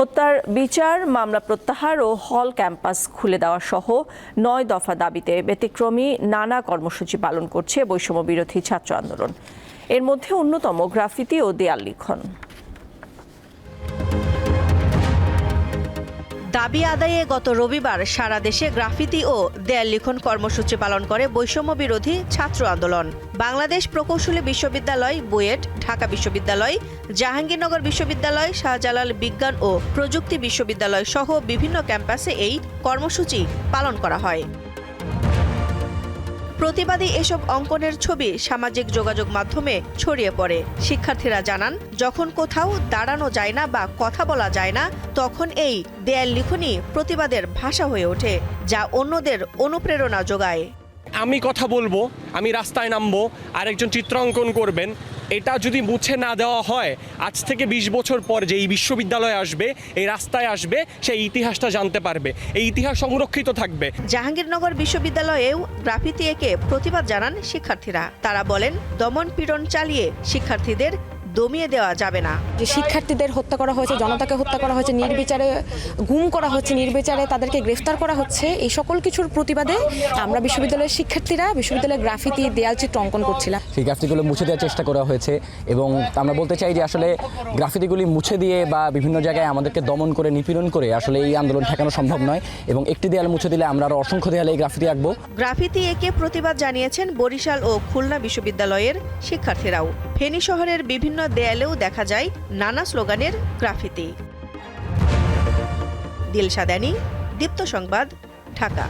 হত্যার বিচার, মামলা প্রত্যাহার ও হল ক্যাম্পাস খুলে দেওয়া সহ নয় দফা দাবিতে ব্যতিক্রমী নানা কর্মসূচি পালন করছে বৈষম্য বিরোধী ছাত্র আন্দোলন। এর মধ্যে অন্যতম গ্রাফিতি ও দেয়াল লিখন। দাবি আদায়ে গত রবিবার সারা দেশে গ্রাফিতি ও দেয়াল লিখন কর্মসূচি পালন করে বৈষম্য বিরোধী ছাত্র আন্দোলন। বাংলাদেশ প্রকৌশলী বিশ্ববিদ্যালয়, বুয়েট, ঢাকা বিশ্ববিদ্যালয়, জাহাঙ্গীরনগর বিশ্ববিদ্যালয়, শাহজালাল বিজ্ঞান ও প্রযুক্তি বিশ্ববিদ্যালয় সহ বিভিন্ন ক্যাম্পাসে এই কর্মসূচি পালন করা হয়। প্রতিবাদী এসব অঙ্কনের ছবি সামাজিক যোগাযোগ মাধ্যমে ছড়িয়ে পড়ে। শিক্ষার্থীরা জানান, যখন কোথাও দাঁড়ানো যায় না বা কথা বলা যায় না, তখন এই দেয়াল লিখনই প্রতিবাদের ভাষা হয়ে ওঠে, যা অন্যদের অনুপ্রেরণা যোগায়। আমি কথা বলব, আমি রাস্তায় নামবো, আরেকজন চিত্র অঙ্কন করবেন এটা যদি মুছে না দেওয়া হয়, আজ থেকে ২০ বছর পর যে এই বিশ্ববিদ্যালয়ে আসবে, এই রাস্তায় আসবে সেই ইতিহাসটা জানতে পারবে। এই ইতিহাস সংরক্ষিত থাকবে। জাহাঙ্গীরনগর বিশ্ববিদ্যালয়েও গ্রাফিতি একে প্রতিবাদ জানান শিক্ষার্থীরা। তারা বলেন, দমন পীড়ন চালিয়ে শিক্ষার্থীদের দমিয়ে দেওয়া যাবে না। যে শিক্ষার্থীদের হত্যা করা হয়েছে জনতাকে হত্যা করা হয়েছে নির্বিচারে গুম করা হচ্ছে নির্বিচারে তাদেরকে গ্রেফতার করা হচ্ছে এই সকল কিছুর প্রতিবাদে আমরা বিশ্ববিদ্যালয়ের শিক্ষার্থীরা বিশ্ববিদ্যালয়ের গ্রাফিতি দেয়ালচিত্র অঙ্কন করছিলাম। সেই গ্রাফিতিগুলো মুছে দেওয়ার চেষ্টা করা হয়েছে এবং আমরা বলতে চাই যে আসলে গ্রাফিতিগুলি মুছে দিয়ে বা বিভিন্ন জায়গায় আমাদেরকে দমন করে নিপীড়ন করে আসলে এই আন্দোলন ঠেকানো সম্ভব নয় এবং একটি দেয়াল মুছে দিলে আমরা আরও অসংখ্য দেয়ালে এই গ্রাফিতি আঁকবো। গ্রাফিতি একে প্রতিবাদ জানিয়েছেন বরিশাল ও খুলনা বিশ্ববিদ্যালয়ের শিক্ষার্থীরাও। ফেনী শহরের বিভিন্ন দেয়ালেও দেখা যায় নানা স্লোগানের গ্রাফিতি। দিলশাদানি দীপ্ত সংবাদ ঢাকা।